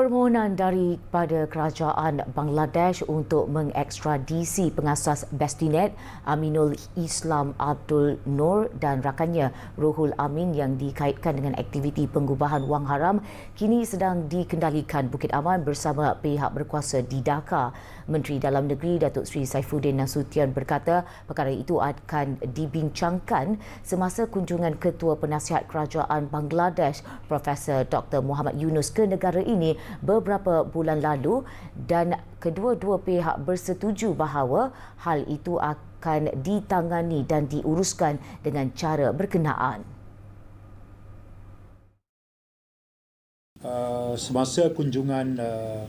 Permohonan daripada kerajaan Bangladesh untuk mengekstradisi pengasas Bestinet Aminul Islam Abdul Nur dan rakannya Ruhul Amin yang dikaitkan dengan aktiviti pengubahan wang haram kini sedang dikendalikan Bukit Aman bersama pihak berkuasa di Dhaka. Menteri Dalam Negeri Datuk Seri Saifuddin Nasution berkata perkara itu akan dibincangkan semasa kunjungan Ketua Penasihat Kerajaan Bangladesh Profesor Dr. Muhammad Yunus ke negara ini beberapa bulan lalu dan kedua-dua pihak bersetuju bahawa hal itu akan ditangani dan diuruskan dengan cara berkenaan. Uh, semasa kunjungan uh,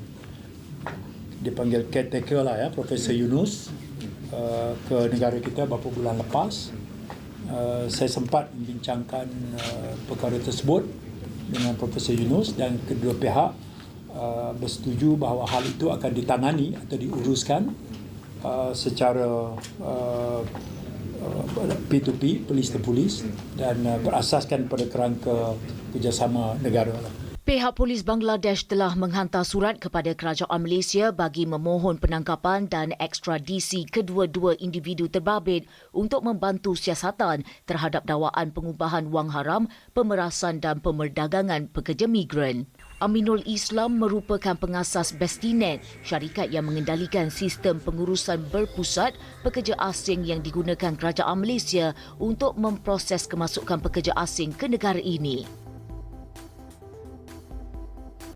dipanggil caretaker lah ya Profesor Yunus uh, ke negara kita beberapa bulan lepas uh, saya sempat membincangkan uh, perkara tersebut dengan Profesor Yunus dan kedua pihak uh, bersetuju bahawa hal itu akan ditangani atau diuruskan uh, secara uh, P2P, polis to polis dan uh, berasaskan pada kerangka kerjasama negara. Lah. Pihak polis Bangladesh telah menghantar surat kepada kerajaan Malaysia bagi memohon penangkapan dan ekstradisi kedua-dua individu terbabit untuk membantu siasatan terhadap dakwaan pengubahan wang haram, pemerasan dan pemerdagangan pekerja migran. Aminul Islam merupakan pengasas Bestinet, syarikat yang mengendalikan sistem pengurusan berpusat pekerja asing yang digunakan kerajaan Malaysia untuk memproses kemasukan pekerja asing ke negara ini.